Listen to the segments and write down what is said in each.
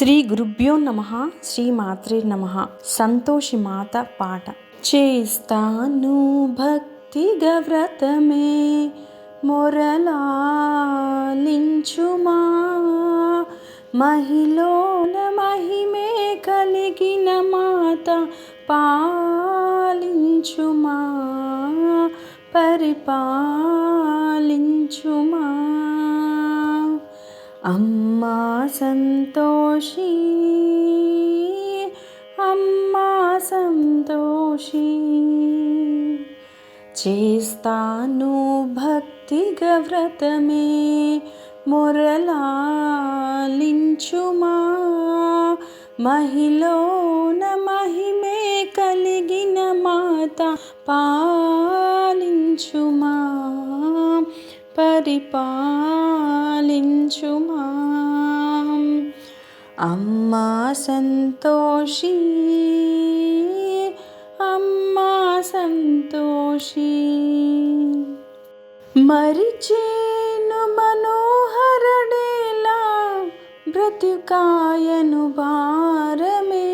శ్రీ గురుభ్యో నమ శ్రీ మాత్రే నమ. సంతోషి మాత పాట. చేస్తాను భక్తి వ్రతమే మొరలాలించుమా. మహిళన మహిమే కలిగిన మాత పాలించుమా పరిపాలించుమా. అమ్మా సంతోషి అమ్మా సంతోషి. చేస్తాను భక్తిగా వ్రతమే మురలాలించుమా. మహిళన మహిమే కలిగిన మాత పాలించుమా. పరిపాలించుమా. అమ్మా సంతోషి అమ్మా సంతోషి. మరిచేను మనోహరడేలా బ్రతుకాయను భారమే.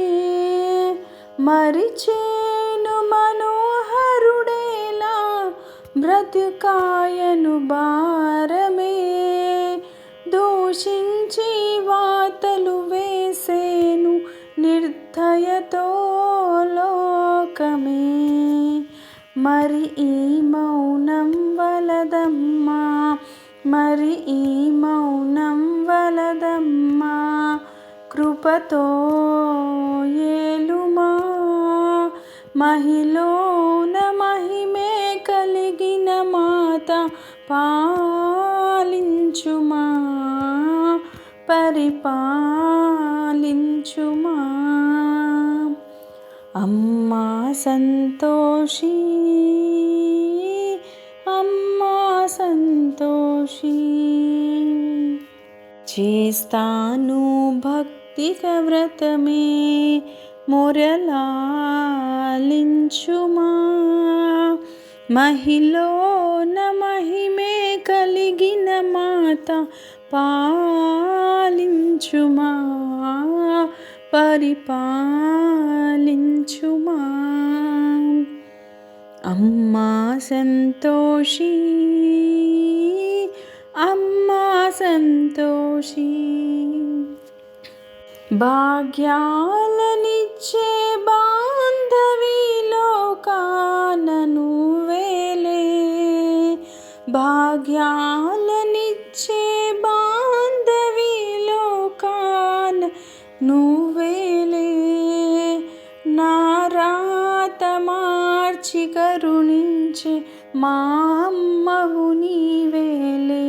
మరిచే బ్రతుకాయను భారమే. దూషించి వాతలు వేసేను నిర్దయతో లోకమే. మరి ఈ మౌనం వలదమ్మా మరి ఈ మౌనం వలదమ్మా కృపతో ఏలుమా మహిళన పాలించుమా? పరిపాలించుమా? అమ్మా సంతోషి అమ్మా సంతోషి. చేస్తాను భక్తిక వ్రతమే మొరలాలించుమా మహిళన మహిమే కలిగిన మాత పాలించుమా పరిపాలించుమా. అమ్మా సంతోషి అమ్మా సంతోషి. భాగ్యాలనిచ్చే బాంధవి లోకాన మా అమ్మవు నీవేలే.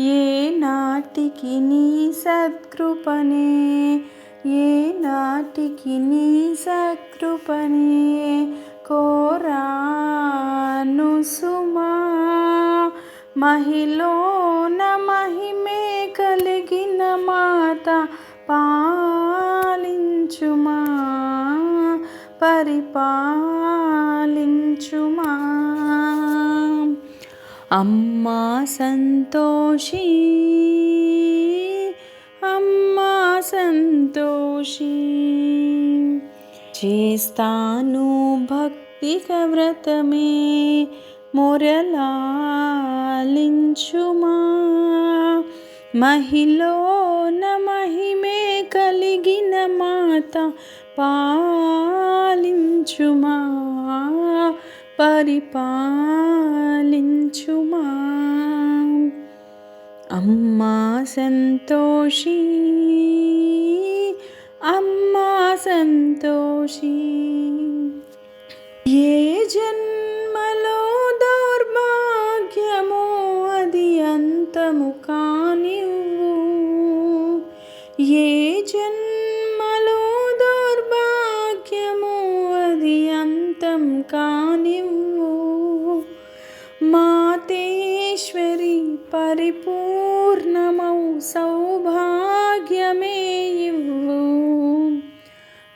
ఏ నాటికి నీ సత్కృపనే ఏ నాటికి నీ సత్కృపనే కోరాను సుమా. మహిలోన మహిమే కలిగిన మాత పాలించుమా. పాలించుమా అమ్మా సంతోషి అమ్మా సంతోషి. చేస్తాను భక్తి వ్రతమే మొరలాలించుమా మహిలోన మహిమే కలిగిన మాత పాలించుమా? పరిపాలించుమా? అమ్మా సంతోషి అమ్మా సంతోషి. ఏ జన్మలో దౌర్భాగ్యమో అది అంతము కానివ్వు. ఏ జన్మ పరిపూర్ణమౌ సౌభాగ్యమే ఇవ్వు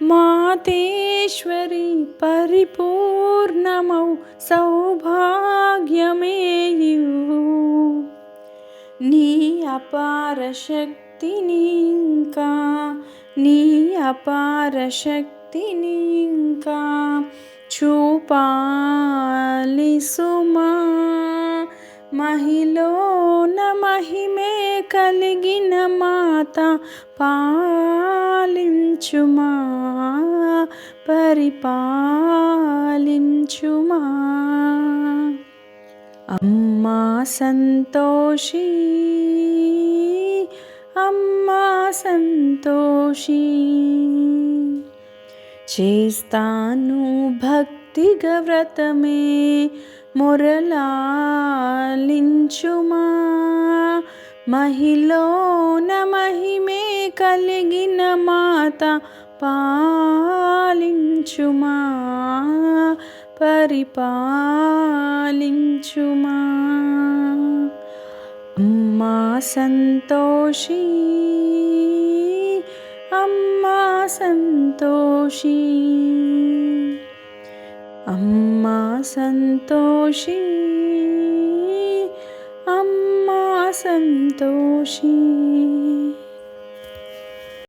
మాతేశ్వరి పరిపూర్ణమౌ సౌభాగ్యమే ఇవ్వు నీ అపార శక్తి శక్తిని ఇంకా నీ అపార శక్తిని ఇంకా చూపాలి సుమా మహిలోన మహిమే కలిగిన మాత పాలించుమా పరిపాలించుమా. అమ్మా సంతోషి అమ్మా సంతోషి. చేస్తాను భక్తిగవ్రతమే మురళాలించుమా మహిలోన మహిమే కలిగిన మాత పాలించుమా. పరిపాలించుమా. అమ్మా సంతోషి అమ్మా సంతోషీ. సంతోషి అమ్మా సంతోషి.